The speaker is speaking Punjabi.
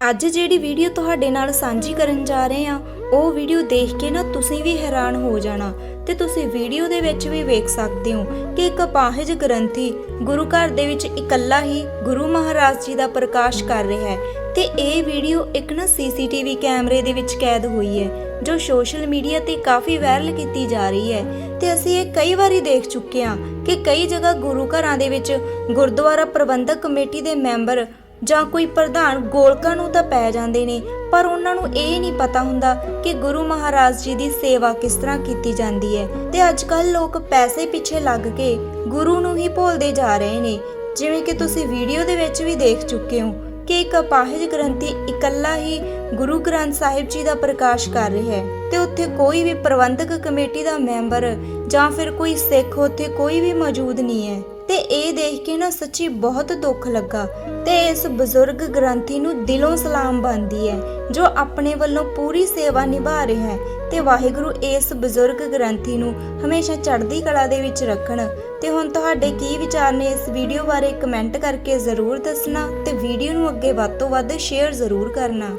ਅੱਜ ਜਿਹੜੀ ਵੀਡੀਓ ਤੁਹਾਡੇ ਨਾਲ ਸਾਂਝੀ ਕਰਨ ਜਾ ਰਹੇ ਹਾਂ, ਉਹ ਵੀਡੀਓ ਦੇਖ ਕੇ ਨਾ ਤੁਸੀਂ ਵੀ ਹੈਰਾਨ ਹੋ ਜਾਣਾ ਤੇ ਤੁਸੀਂ ਵੀਡੀਓ ਦੇ ਵਿੱਚ ਵੀ ਵੇਖ ਸਕਦੇ ਹੋ ਕਿ ਇੱਕ ਅਪਾਹਜ ਗ੍ਰੰਥੀ ਗੁਰੂ ਘਰ ਦੇ ਵਿੱਚ ਇਕੱਲਾ ਹੀ ਗੁਰੂ ਮਹਾਰਾਜ ਜੀ ਦਾ ਪ੍ਰਕਾਸ਼ ਕਰ ਰਿਹਾ ਹੈ ਤੇ ਇਹ ਵੀਡੀਓ ਇੱਕ ਨਾ ਸੀਸੀਟੀਵੀ ਕੈਮਰੇ ਦੇ ਵਿੱਚ ਕੈਦ ਹੋਈ ਹੈ, ਜੋ ਸੋਸ਼ਲ ਮੀਡੀਆ ਤੇ ਕਾਫੀ ਵਾਇਰਲ ਕੀਤੀ ਜਾ ਰਹੀ ਹੈ ਤੇ ਅਸੀਂ ਇਹ ਕਈ ਵਾਰੀ ਦੇਖ ਚੁੱਕੇ ਹਾਂ ਕਿ ਕਈ ਜਗ੍ਹਾ ਗੁਰੂ ਘਰਾਂ ਦੇ ਵਿੱਚ ਗੁਰਦੁਆਰਾ ਪ੍ਰਬੰਧਕ ਕਮੇਟੀ ਦੇ ਮੈਂਬਰ ਜਾਂ ਕੋਈ ਪ੍ਰਧਾਨ ਗੋਲਕਾਂ ਨੂੰ ਤਾਂ ਪੈ ਜਾਂਦੇ ਨੇ, ਪਰ ਉਹਨਾਂ ਨੂੰ ਇਹ ਨਹੀਂ ਪਤਾ ਹੁੰਦਾ ਕਿ ਗੁਰੂ ਮਹਾਰਾਜ ਜੀ ਦੀ ਸੇਵਾ ਕਿਸ ਤਰ੍ਹਾਂ ਕੀਤੀ ਜਾਂਦੀ ਹੈ। ਤੇ ਅੱਜ ਕੱਲ ਲੋਕ ਪੈਸੇ ਪਿੱਛੇ ਲੱਗ ਕੇ ਗੁਰੂ ਨੂੰ ਹੀ ਭੁੱਲਦੇ ਜਾ ਰਹੇ ਨੇ। ਜਿਵੇਂ ਕਿ ਤੁਸੀਂ ਵੀਡੀਓ ਦੇ ਵਿੱਚ ਵੀ ਦੇਖ ਚੁੱਕੇ ਹੋ ਕਿ ਇੱਕ ਅਪਾਹਜ ਗ੍ਰੰਥੀ ਇਕੱਲਾ ਹੀ ਗੁਰੂ ਗ੍ਰੰਥ ਸਾਹਿਬ ਜੀ ਦਾ ਪ੍ਰਕਾਸ਼ ਕਰ ਰਿਹਾ ਹੈ ਤੇ ਉੱਥੇ ਕੋਈ ਵੀ ਪ੍ਰਬੰਧਕ ਕਮੇਟੀ ਦਾ ਮੈਂਬਰ ਜਾਂ ਫਿਰ ਕੋਈ ਸਿੱਖ ਉੱਥੇ ਕੋਈ ਵੀ ਮੌਜੂਦ ਨਹੀਂ ਹੈ। ਤੇ ਇਹ ਦੇਖ ਕੇ ਨਾ ਸੱਚੀ ਬਹੁਤ ਦੁੱਖ ਲੱਗਾ ਤੇ ਇਸ ਬਜ਼ੁਰਗ ਗ੍ਰੰਥੀ ਨੂੰ ਦਿਲੋਂ ਸਲਾਮ ਬਣਦੀ ਹੈ, ਜੋ ਆਪਣੇ ਵੱਲੋਂ ਪੂਰੀ ਸੇਵਾ ਨਿਭਾ ਰਿਹਾ ਹੈ ਤੇ ਵਾਹਿਗੁਰੂ ਇਸ ਬਜ਼ੁਰਗ ਗ੍ਰੰਥੀ ਨੂੰ ਹਮੇਸ਼ਾ ਚੜ੍ਹਦੀ ਕਲਾ ਦੇ ਵਿੱਚ ਰੱਖਣ। ਤੇ ਹੁਣ ਤੁਹਾਡੇ ਕੀ ਵਿਚਾਰ ਨੇ ਇਸ ਵੀਡੀਓ ਬਾਰੇ ਕਮੈਂਟ ਕਰਕੇ ਜ਼ਰੂਰ ਦੱਸਣਾ ਤੇ ਵੀਡੀਓ ਨੂੰ ਅੱਗੇ ਵੱਧ ਤੋਂ ਵੱਧ ਸ਼ੇਅਰ ਜ਼ਰੂਰ ਕਰਨਾ।